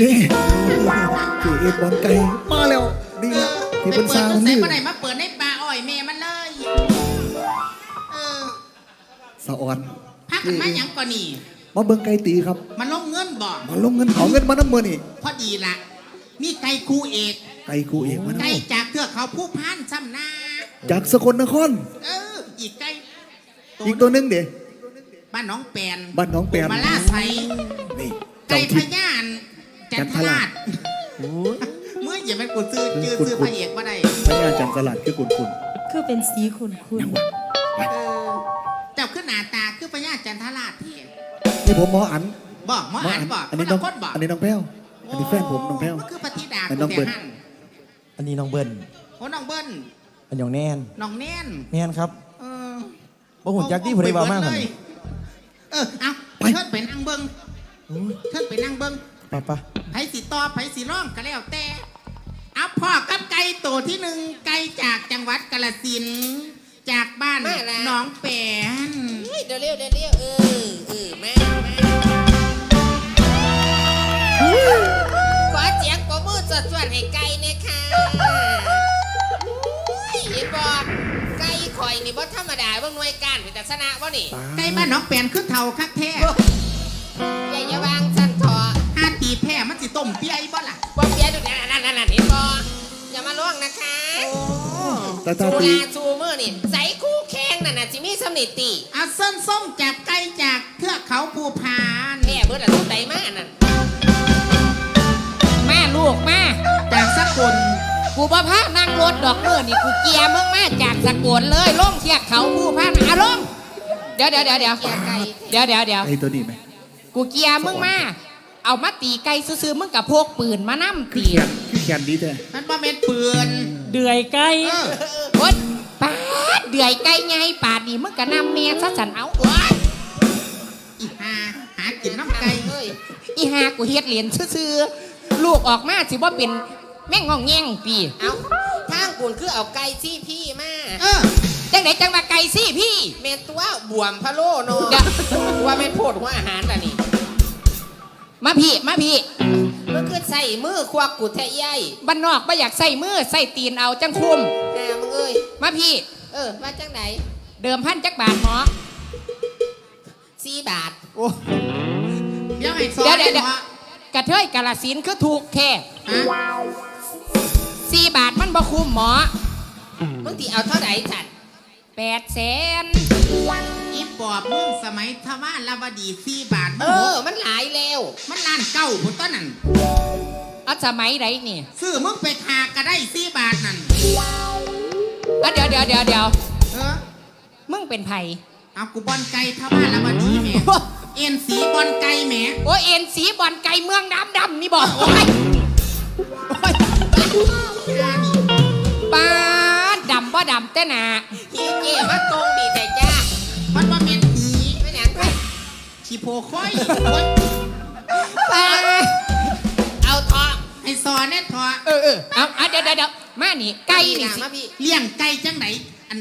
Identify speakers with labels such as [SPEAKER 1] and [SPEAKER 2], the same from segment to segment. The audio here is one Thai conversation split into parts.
[SPEAKER 1] เจ๊เจ๊เอ็ดบอลไก่มาแล้วดี
[SPEAKER 2] เอ
[SPEAKER 1] ละ
[SPEAKER 2] อ
[SPEAKER 1] ที่
[SPEAKER 2] ไป
[SPEAKER 1] เป็น
[SPEAKER 2] เปิ
[SPEAKER 1] ซา
[SPEAKER 2] ด
[SPEAKER 1] ว
[SPEAKER 2] มันใส่
[SPEAKER 1] นี่
[SPEAKER 2] มาไหนมาเปิดในป่าอ้อยแม่มันเลยเออ
[SPEAKER 1] สะออน
[SPEAKER 2] พักกันมาหยังก่อนนี่
[SPEAKER 1] มาเบิ่งไก่ตีครับ
[SPEAKER 2] มันลงเงินบ่
[SPEAKER 1] มาลงเงินเอาเงินมาน้ำมือนี่
[SPEAKER 2] พอดีละมีไก่คูเอก
[SPEAKER 1] ไก่กูเองมา
[SPEAKER 2] ไก่
[SPEAKER 1] น้ำ
[SPEAKER 2] จากเทือกเขาผู้พันซ้ำหน้า
[SPEAKER 1] จากสกลนคร
[SPEAKER 2] เอออีกไก่
[SPEAKER 1] อีกตัวหนึงเดี๋
[SPEAKER 2] บ้านหน้องแปน
[SPEAKER 1] บ้านหนองแปน
[SPEAKER 2] มาล่าใส
[SPEAKER 1] นี่
[SPEAKER 2] ไก่
[SPEAKER 1] เจ้า
[SPEAKER 2] พ
[SPEAKER 1] ทิพย์
[SPEAKER 2] ญาน จัน
[SPEAKER 1] จัน
[SPEAKER 2] ท
[SPEAKER 1] ท
[SPEAKER 2] รา
[SPEAKER 1] รา
[SPEAKER 2] ช
[SPEAKER 1] ช
[SPEAKER 2] เมื่ออย่าเป็นกูซื้อชื่อ
[SPEAKER 1] คุณ
[SPEAKER 2] ซื้อ
[SPEAKER 1] คุณ
[SPEAKER 2] พระเอกมาได้
[SPEAKER 1] พญาจันทร์สลัดคือคุณคุณ
[SPEAKER 3] คือเป็นสีขุนคุณ
[SPEAKER 1] ยังวะ
[SPEAKER 2] เออเจ้าขึ้นหน้าตาคือพญาจันทราชเทีย
[SPEAKER 1] นี่ผมหมออัน
[SPEAKER 2] บอกหมออ่านบอก
[SPEAKER 1] อันนี้น้อง
[SPEAKER 2] คนบอก
[SPEAKER 1] อันนี้น้องแพ้วอันนี้แฟนผมน้องแพ้ว
[SPEAKER 2] มันคือปฏิดา
[SPEAKER 1] อันน้อง
[SPEAKER 2] แต่
[SPEAKER 1] เบิ้ล
[SPEAKER 2] หัน
[SPEAKER 4] อันนี้น้องเบิ้ล
[SPEAKER 2] โอ้น้องเบิ้ล
[SPEAKER 4] อันยองแนน
[SPEAKER 2] น้องแน่น
[SPEAKER 4] แนนครับ
[SPEAKER 2] เออ
[SPEAKER 4] บ่หุ่นจักที่ผู้ใดว่ามาก
[SPEAKER 2] เล
[SPEAKER 4] หั่น
[SPEAKER 2] ยเออเอา
[SPEAKER 1] ไป
[SPEAKER 2] เทิดไปนั่งเบิ้ง
[SPEAKER 4] อุ้ย
[SPEAKER 2] เทิดไปนั่งเบิ้ง
[SPEAKER 4] ไปปะ
[SPEAKER 2] ไผสีต่อไผสีร่องก็แล้วแต่ เอาพ่อกับไก่ตัวที่หนึ่งไก่จากจังหวัดกาฬสินธุ์จากบ้าน
[SPEAKER 5] มาละ
[SPEAKER 2] หน้องแปน
[SPEAKER 5] เฮ้ยเดี๋ยวเร็วเดี๋ยวเร็วเออเออแม่แม่ขอเสียงปรบมือสดๆให้ไก่เนี่ยค่ะอุ้ยเห็นบ่ไก่ข่อยนี่บ่ธรรมดาเบิ่งหน่วยการเป็นแต่ชนะบ่นี่
[SPEAKER 2] ไก่บ้านหน้องแปนคือเท่าคักแท้
[SPEAKER 5] อย่าอย่าวาง
[SPEAKER 2] ต้มเปียอีบ่ล่ะ
[SPEAKER 5] บ่เปียดูนั่นนั่นนั่นนั่นเห็นบ่อย่ามาล่วงนะคะ
[SPEAKER 1] ตาตา
[SPEAKER 5] สู
[SPEAKER 1] ตี
[SPEAKER 5] ลาสูมือนี่ใส่คู่แข่งนั่นน่ะสิมีสำนิติ
[SPEAKER 2] เอาเส้นส้มจากไก่จากเทือกเขาภูพาน
[SPEAKER 5] แม่เบิดอะสุดใดมานั่นแม่ลูกแม่
[SPEAKER 2] จากสกุล
[SPEAKER 5] กูบ่พานั่งรถดอกเมื่อนี่กูเกียร์มึงมาจากสกลเลยล่องเทียกเขาผู้พานอาลงเดี๋ยวเดี๋ยวเดี๋ยวเดี๋ยวเดี๋ยวเดี๋ยวเดี๋ยว
[SPEAKER 1] ไอ้ตัวนี้ไหม
[SPEAKER 5] กูเกียร์มึงมา เอามาตีไก่ซื้อๆมึงกับพกปืนมานั่ม
[SPEAKER 1] คือ
[SPEAKER 5] ตี
[SPEAKER 1] แขนคือแขนดีแท้
[SPEAKER 2] มันบ่เป็นปืน
[SPEAKER 3] เดือยไก่
[SPEAKER 2] เออ
[SPEAKER 5] โอ๊ยปาดเดือยไก่ไงปาดนี่มึงกะนำเมียซะสันเอาโอ๊ย
[SPEAKER 2] อีหาหากินน้ำไก่
[SPEAKER 5] เอ้ยอีหากูเฮ็ดเหรียญซื้อๆลูกออกมาสิว่าเป็นแม่งงองแง่งปี
[SPEAKER 6] เอาทางกุนคือเอาไก่ซี่พี่มา
[SPEAKER 2] เออ
[SPEAKER 5] จังไหนจังมาไก่สิพี่
[SPEAKER 6] เมนตัวบวมพะโลเน
[SPEAKER 5] เดี๋ยว
[SPEAKER 6] ว่าเมนโพดหัวอาหารล่ะนี่
[SPEAKER 5] มาพี่มาพี่
[SPEAKER 6] มันคือใส่มือควักกุแทะใหญ่
[SPEAKER 5] บ้านนอกไม่อยากใส่มือใส่ตีนเอาจังคุม
[SPEAKER 6] หามึงเอ้ย
[SPEAKER 5] มาพี่
[SPEAKER 6] เออว่าจังไหน
[SPEAKER 5] เดิมพันจักบาทหมอ
[SPEAKER 6] สี่บาท
[SPEAKER 2] เดี๋ยวให้สอน
[SPEAKER 5] เดี๋ยวเดี๋ยวเดี๋ยว
[SPEAKER 2] หั
[SPEAKER 5] กระเทยกาลสินธุ์คือถูกแค่
[SPEAKER 2] ฮะ
[SPEAKER 5] สี่บาทมันบ่คุ้มหมอ
[SPEAKER 6] มึงตีเอาเท่าไหร่สัตว์
[SPEAKER 5] แปดแสน
[SPEAKER 2] อีปอบมึงสมัยทวารลาวดีสี่บาท
[SPEAKER 6] เอ
[SPEAKER 2] มึง
[SPEAKER 6] อมันหลายแล้ว
[SPEAKER 2] มันล้านเก้าพุ่นต้นนั่น
[SPEAKER 5] เอาสมัยไหนนี่
[SPEAKER 2] ซื้อมึงไปทาก็ได้สี่บาทนั่น
[SPEAKER 5] เอาเดี๋ยวเดี๋ยวเดี๋ยวเดี๋ยว
[SPEAKER 2] เออ
[SPEAKER 5] มึงเป็นไผ
[SPEAKER 2] เอากูบอลไก่ทวารลาวดีแหม่เอ็นสีบอลไก่แหม่
[SPEAKER 5] โอ้ยเอ็นสีบอลไก่เมืองดำดำนี่บอกโอ้ยโอ้ยป้าดดำบ่ดำแต่หนา
[SPEAKER 6] นี่มาตรงดีแต่จ้า
[SPEAKER 2] มันว่าเม็นหี
[SPEAKER 6] ไม่หนังกัน
[SPEAKER 2] ชีโพค่อยโอ้ย
[SPEAKER 5] ป้า
[SPEAKER 6] เอาเถาะ
[SPEAKER 2] ไอ้ซอนเนี่ยทอ
[SPEAKER 5] เออเออเอาเอาเดี๋ยวเดี๋ยวเดี๋ยวมานี่ไก่นี่สิ
[SPEAKER 6] มาพี่
[SPEAKER 2] เลี้ยงไก่จังไหนอัน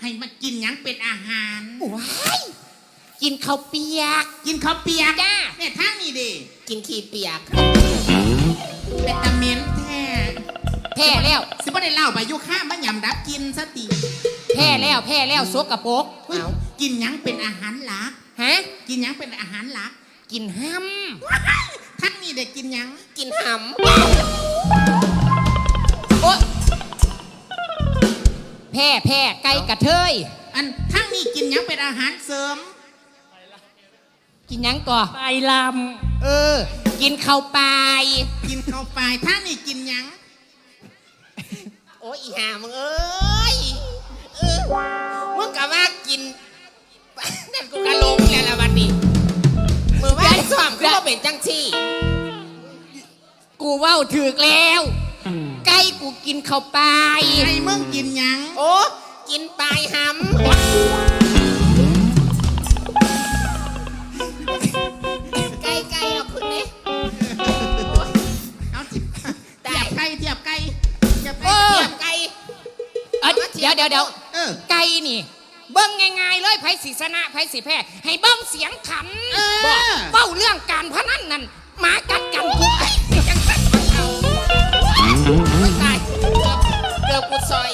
[SPEAKER 2] ให้มากินหยังเป็นอาหาร
[SPEAKER 5] ว้ายกินข้าวเปียก
[SPEAKER 2] กินข้าวเปียก
[SPEAKER 5] จ้า
[SPEAKER 2] เนี่ยทางนี้ดิ
[SPEAKER 6] กินขี้เปียก
[SPEAKER 2] เป็นตะเมนแท้
[SPEAKER 5] แพ้แล้ว
[SPEAKER 2] สิบ่ได้เล่าไปอยู่ข้ามมายำดับกินสติ
[SPEAKER 5] พ้แล้วแพ้แล้วสกปรก
[SPEAKER 2] เฮ้ยกินหยังเป็นอาหารหลัก
[SPEAKER 5] ฮะ
[SPEAKER 2] กินหยังเป็นอาหารหลัก
[SPEAKER 5] กินห้ำ
[SPEAKER 2] ทางนี้เด็กกินหยัง
[SPEAKER 6] กินห
[SPEAKER 5] โอ๊ยแพ้แพ้ไก่กระเทย
[SPEAKER 2] อันทางนี้กินหยังเป็นอาหารเสริม
[SPEAKER 5] กินหยังก่อ
[SPEAKER 3] ไปล
[SPEAKER 5] เออ กินข้าวปลาย
[SPEAKER 2] กินเข้าไปทางนี้กินหยังำ
[SPEAKER 6] โอ้ยอีห่ามึงเอ้ยเออ มึงกะว่ากินนั่นกูกะลงแล้วละวันนี้มือว่าสอมคือว่าเป็นจังชี่
[SPEAKER 5] กูเว้าถือกแล้วไก่กูกินข้าวปลาย
[SPEAKER 2] ไอ้มึงกินหยัง
[SPEAKER 6] โอ้ กินปลา ชนะไผสิแพ้ ให้
[SPEAKER 2] เบิ้งเสียงขันเบ
[SPEAKER 5] อ
[SPEAKER 2] ก
[SPEAKER 6] เบ้า
[SPEAKER 5] เรื่อง
[SPEAKER 2] การ
[SPEAKER 5] พนันนั่นหมากัดกันกูไอ้จังสันมันเอาโอ๊ยตาย
[SPEAKER 2] เกือ
[SPEAKER 5] บกูซอย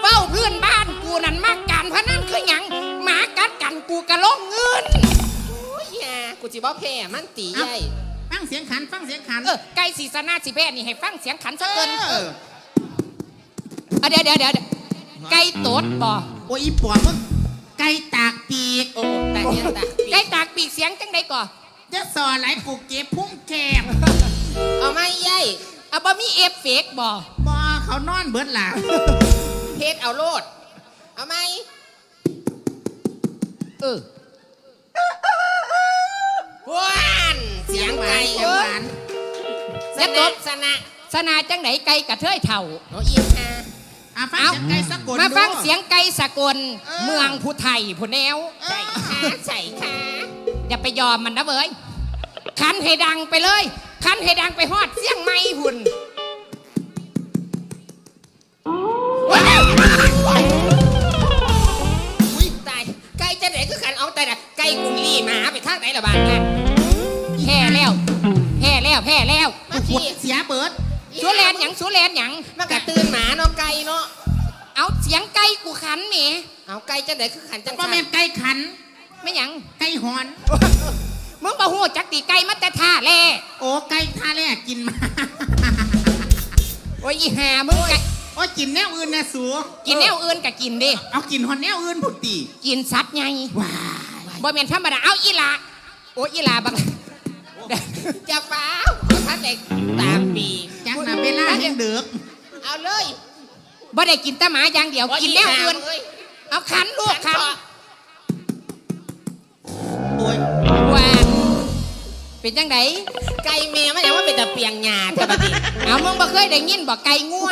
[SPEAKER 5] เบ้าเพื่อนบ้านกูนั่นมากการพนันคือหยังหมากัดกันกูกระโลงเงิน
[SPEAKER 6] โอ้ยแหกูจีบ่แพ้มันตีใหญ่
[SPEAKER 2] ฟังเสียงขันฟังเสียงขัน
[SPEAKER 5] เออไก่สีสนะสิแพ้นี่ให้ฟังเสียงขันซะเกิน
[SPEAKER 2] เออ
[SPEAKER 5] เดี๋ยวเดี๋ยวเดี๋ยว ไก่ตดบ่
[SPEAKER 2] โอ้ยอีปอบมึงไก่ตากปีก
[SPEAKER 6] โอ้แต่เนี่ยตา
[SPEAKER 5] ไก่ตากปีกเสียงจังใดก่อ
[SPEAKER 2] จะสอไหลกูเก็บพุ่งแคบ
[SPEAKER 6] เอาไหม่ใหญ่
[SPEAKER 5] เอาบ่มีเอฟเฟกต์บ่
[SPEAKER 2] บอเขานอนเบิดหล่ะ
[SPEAKER 6] เพชรเอาโลด เอาไหม
[SPEAKER 5] เออ
[SPEAKER 6] ว้านเสียงไก่
[SPEAKER 2] เสียงหวาน
[SPEAKER 6] สนะสนะ
[SPEAKER 5] สนาจังไหนไก่กระเทยเถ่า
[SPEAKER 6] โอ้อีฮะ
[SPEAKER 2] อะฟัง
[SPEAKER 5] เอา
[SPEAKER 2] เสียงไก่สะกด
[SPEAKER 5] มาฟัง
[SPEAKER 2] ดู
[SPEAKER 5] เสียงไก่สกล
[SPEAKER 2] เออ
[SPEAKER 5] เมืองผู้ไทยผู้แนว
[SPEAKER 6] ใส่ขาใส่ขา
[SPEAKER 5] อย่าไปยอมมันนะเว้ยคันให้ดังไปเลย คันให้ดังไปฮอดเสียงไม่หุ่น
[SPEAKER 6] อุ้ยตายไก่จะไหนคือกันเอาแต่ละไก่กุนลี่มาหาไปทางไหนละบาดเนี่ย
[SPEAKER 5] แห่แล้วแห่แล้วแห่แล้ว
[SPEAKER 6] มา
[SPEAKER 2] ขวด
[SPEAKER 6] พี่
[SPEAKER 2] เสียเบิด
[SPEAKER 5] สูแลนหยังสูแลนหยัง
[SPEAKER 6] มันกระตื่นหมาเนาะไก่เนาะ
[SPEAKER 5] เอาเสียงไก่กูขันแหม
[SPEAKER 6] เอาไก่จะไหนคือขันจัง
[SPEAKER 2] บ่
[SPEAKER 6] สัน
[SPEAKER 2] แม่นไก่ขัน
[SPEAKER 5] ไม่หยัง
[SPEAKER 2] ไก่หอน
[SPEAKER 5] มึงบ่ฮู้จักตีไก่มาแต่ท่าแล
[SPEAKER 2] โอ้ไก่ท่าแรกกินมา
[SPEAKER 5] โอ้ยอีห่ามึงไก่
[SPEAKER 2] โอ้กินแนวอื่นนะสู
[SPEAKER 5] กินแนวอื่นก็กินดิ
[SPEAKER 2] เอากินหอนแนวอื่นพุตี
[SPEAKER 5] กินสัตว์ไง
[SPEAKER 2] ว้าย
[SPEAKER 5] บ่แม่นธรรมดาเอาอีหลาโอ้อีหลาบัง
[SPEAKER 6] จะฟ้าวเอาท่านเด็กตามปี
[SPEAKER 2] จัก นะเวลายังเดือก
[SPEAKER 6] เอาเลย
[SPEAKER 5] บ่ได้กินแต่หมาอย่างเดียวกินแนวอื่น
[SPEAKER 6] โย
[SPEAKER 5] เอาขันลูกขัน
[SPEAKER 2] โอ้ย
[SPEAKER 5] หวานเป็นจังได
[SPEAKER 6] ไก่เมียมันยังว่าเป็นตะเปียงหญ้าแต่บัดนี้
[SPEAKER 5] เอามึงบ่เคยได้ยินบ่ไก่ง่ว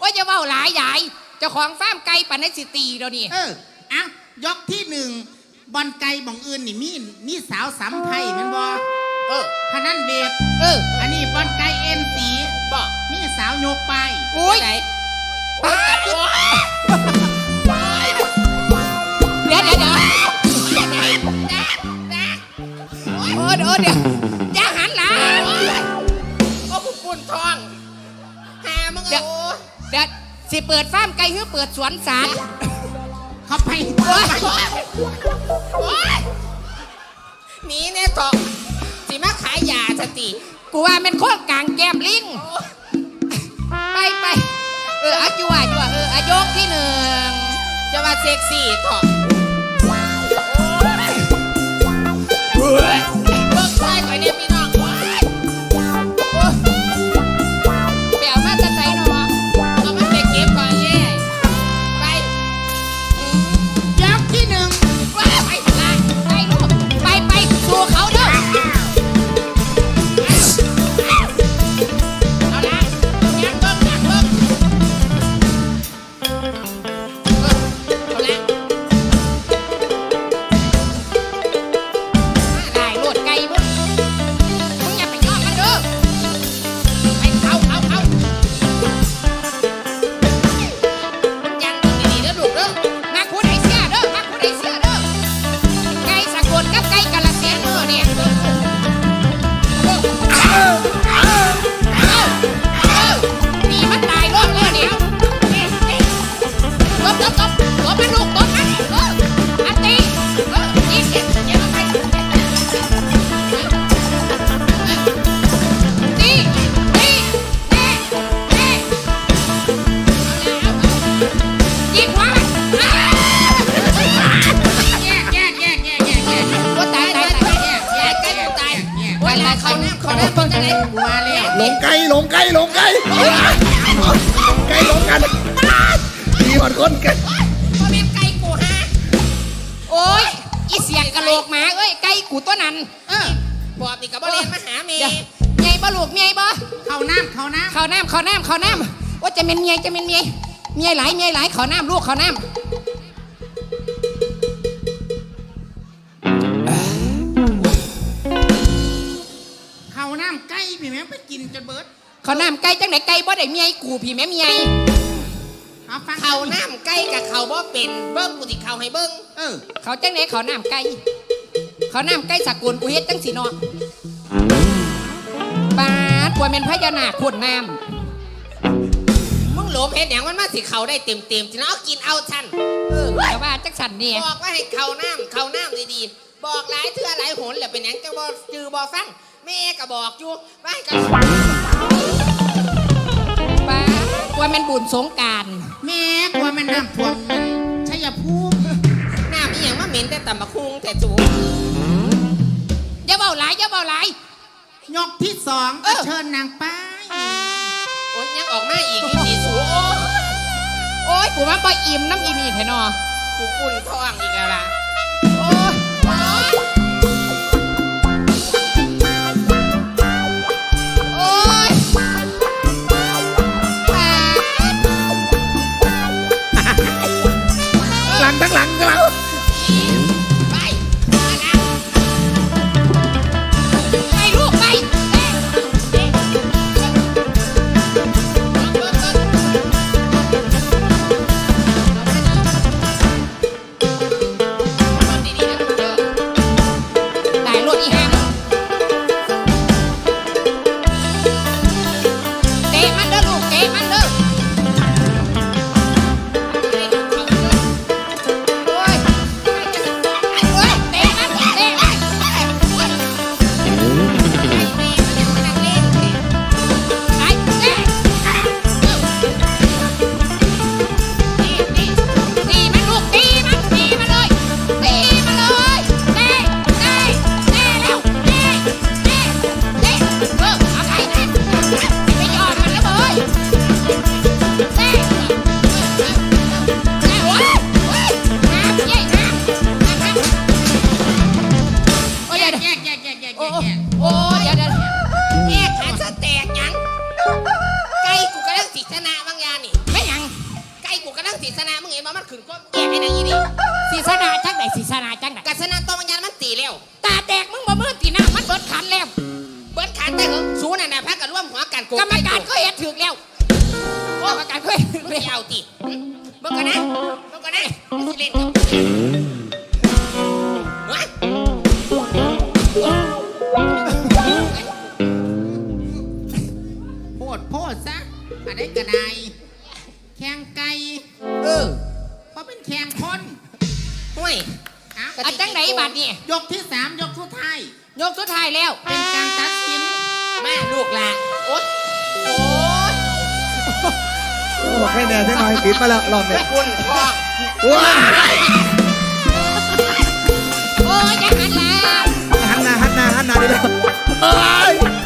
[SPEAKER 5] ว่าจะเว้าหลายใหญ่เจ้าของฟาร์มไก่ปานในสิตีเดี๋ยวนี้
[SPEAKER 2] เออเอายกที่หนึ่งบอลไก่บองอื่นนี่มีมีสาวสามไพ่แมันบอ
[SPEAKER 6] เออ
[SPEAKER 2] พนันเวท
[SPEAKER 5] เออ
[SPEAKER 2] อันนี้บอลไก่เอ็นสี
[SPEAKER 6] บอก
[SPEAKER 2] มีสาวยกไป
[SPEAKER 5] อุ้ย
[SPEAKER 6] ไหน
[SPEAKER 5] ป้าด
[SPEAKER 6] โอ้ย
[SPEAKER 5] เดี๋ยวเดี๋ยวเดี๋ยวโอ้เดี๋ยวเดี๋ยวอย่าหันหลัง
[SPEAKER 6] โอ้ผู้ปุ่นทองหามึง
[SPEAKER 5] เดี๋ยว
[SPEAKER 6] โอ้
[SPEAKER 5] เดี๋ยวสิเปิดฟาร์มไก่หรือเปิดสวนสาธ
[SPEAKER 2] เขาไป
[SPEAKER 5] โอ้ย
[SPEAKER 6] โอ้ยหนีแน่ต่อสิมาขายยาสติ
[SPEAKER 5] กูว่ามันโค้งกลางแก้มลิงไปไปเอออาจัวจัวเอออายกที่หนึ่ง
[SPEAKER 6] จะว่าเซ็กซี่ถอเว่า
[SPEAKER 2] แล้ว
[SPEAKER 1] หลงไก่หลงไก่หลงไก่ไก่หลงกันดีหมดคนไก่
[SPEAKER 6] พ่อแม่ไก่กูฮะ
[SPEAKER 5] โอ้ยอีเสียกกะโหลกหมาเอ้ยไก่กูตัวนั้น
[SPEAKER 2] เออ
[SPEAKER 6] บอกนี่กับบ่เรียนมาหาเม
[SPEAKER 5] เดี๋ยว
[SPEAKER 6] ย์
[SPEAKER 5] เมียบ่ลูกเมียบ่
[SPEAKER 2] เข้าน้ำเข้าน้
[SPEAKER 5] ข้าวน้ำข้าวน้ำข้าวน้ำว่าจะเป็นเมียจะเป็นเมียเมียหลายเมียหลายข้าวน้ำลูกข้าวน้ำ
[SPEAKER 2] เข้าน้ำไก่พี่แม่งไปกินจนเบิดำ
[SPEAKER 5] ข้าวน้ำไก่จังไหนไก่บ่ได้เมียกูพี่แม่เมีย
[SPEAKER 2] เอาฟัง
[SPEAKER 6] เขาน้ำไก่กับเขาบ่เป็นเบิ้งกูสิเขาให้เบิ้ง
[SPEAKER 2] เออ
[SPEAKER 5] เขาจังไหนข้าวน้ำไก่ข้าวน้ำไก่สกุลกูเฮ็ดจังสีนอปาดกว่าเป็นพญานาคพ่นน้
[SPEAKER 6] มึงหหลมเห็นอย่างมันมาสิเขาได้เต็มเต็มๆสินะเอากินเอาชัน
[SPEAKER 5] เออแต่ว่าจักสันเนี่ย
[SPEAKER 6] บอกว่าให้เขาน้ำเขาน้ำดีๆ บอกหลายเทื่อหลายหนแหละเป็นหยังจะบอกจือบอฟังแม่ก็บอกอยู่ว่าให้เขา
[SPEAKER 5] ป้าว่าแมันบุญสงกราร
[SPEAKER 2] แม่กลัวแม่น้ำท่วมมันชัยภูมิ
[SPEAKER 6] น้ำอีหยังมาเหม็นแต่ตำบักคุงแต่จู
[SPEAKER 5] อย่าเบาหลายอย่าเบาหลาย
[SPEAKER 2] ยกที่สอง
[SPEAKER 5] เออ
[SPEAKER 2] เชิญนางป้าย
[SPEAKER 6] โอ้ยยังออกมาอีกที่สีสูโอ้
[SPEAKER 5] โอ้ยกูว่าบ่อิ่มน้ำอีนี่แท้นอ
[SPEAKER 6] กูกุ่นท้องอีกแล้วล่ะ
[SPEAKER 5] กู
[SPEAKER 6] กำลังสิชนะ
[SPEAKER 5] มึง
[SPEAKER 6] เห็นว่ามันขึ้นก็แยกให้นางอีนี่
[SPEAKER 5] สีสนาจังไหนสีสนาจังไหน
[SPEAKER 6] กัชนะตัวบางอยางมันตีแล้ว
[SPEAKER 5] ตาแตกมึงบ่มือตีหน้ามันเบิดขันแล้ว
[SPEAKER 6] เบิดขาดแต่เหรอสูน่ะนะพักกันร่วมหัวกันโกง
[SPEAKER 5] กรรมการ
[SPEAKER 6] ไก็
[SPEAKER 5] เห็นถึงแล้วกรรมการก็เห็นถึง
[SPEAKER 6] ไม่
[SPEAKER 5] แล้ว
[SPEAKER 6] เอาติหึเบิ่งก่อนนะเบิ่งก่อนนะสิเล่นกับวะ
[SPEAKER 2] โพดโพดซะอะไรกระได แข่งไก่
[SPEAKER 5] เออ
[SPEAKER 2] เพราะเป็นแข่งคน
[SPEAKER 6] ห่วย
[SPEAKER 2] เอา
[SPEAKER 5] อันจังไหนบัดนี่
[SPEAKER 2] ยกที่สามยกทุดท้าย
[SPEAKER 5] ยกสุดท้ายแล้ว
[SPEAKER 2] เป็นการตัดสิน
[SPEAKER 6] มาลูกหละโอ๊ยโอ๊ย
[SPEAKER 1] บอกให้แน่ใช่ไหมปิดมาแล้วรอบเนี่ย
[SPEAKER 6] คุณพ่อ
[SPEAKER 1] ว้าย
[SPEAKER 5] โอ้ยจะหันหลัง
[SPEAKER 1] หันหน้าหันหน้าหันหน้าดีแล้วเอ้ย
[SPEAKER 5] โ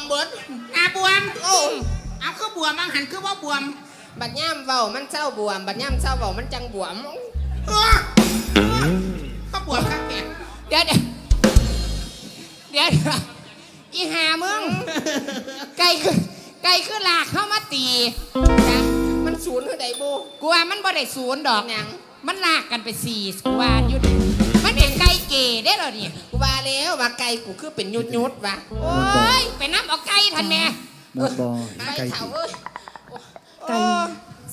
[SPEAKER 5] ม
[SPEAKER 6] เบิด
[SPEAKER 2] อาบวม
[SPEAKER 6] โอ้
[SPEAKER 2] เอาคือบวมมังหันคือว่าบวม
[SPEAKER 6] บัดย่ามเบามันเศร้าบวม บัดย่ามเศร้าเบามันจังบวม
[SPEAKER 2] เออก็บวมข้างแก่
[SPEAKER 5] เดี๋ยวเดี๋ยวเดี๋ยวเดี๋ยวอีหามึงไก่คือไก่คือลากเข้ามาตีนะ
[SPEAKER 6] มันศูนย์เท่าใดโบ
[SPEAKER 5] กูว่ามันบ่ได้ศูนย์ดอก
[SPEAKER 6] หยัง
[SPEAKER 5] มันลากกันไปสี่กูว่าอยู่ดิมัน เป็นไก่เก๋ได้เหรอเนี่ย
[SPEAKER 6] กูว่าแล้วว่าไก่กูคือเป็นยุดยุดๆว่ะ
[SPEAKER 5] โอ้ยไปน้ำเอาไก่ทันแม่
[SPEAKER 1] หมดบอ
[SPEAKER 6] ไก่
[SPEAKER 1] ไก่
[SPEAKER 6] เถาเอ้ย
[SPEAKER 3] ไก่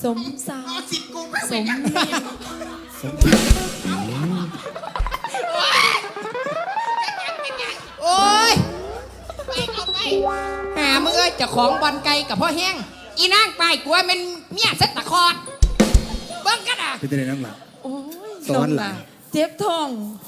[SPEAKER 3] สมสาร
[SPEAKER 2] เอาสิกูไม่
[SPEAKER 3] ส
[SPEAKER 2] เป็น
[SPEAKER 3] ม
[SPEAKER 2] อย่าง
[SPEAKER 3] เนี
[SPEAKER 2] นี้
[SPEAKER 3] ยม
[SPEAKER 6] เป็นหยัง
[SPEAKER 5] โอ้ย
[SPEAKER 6] ไปเอาไป
[SPEAKER 5] หามึงเอ้ยเจะของบอลไก่กับพ่อแห้งอีนางไปกูว่าเป็นเมียเซ็ตตะคอดเบิ้งกันอะ
[SPEAKER 1] เป็นตัวไหนน้ำหลัง
[SPEAKER 3] โอ้ย
[SPEAKER 1] สอนหลาน
[SPEAKER 3] เจ็บท้อง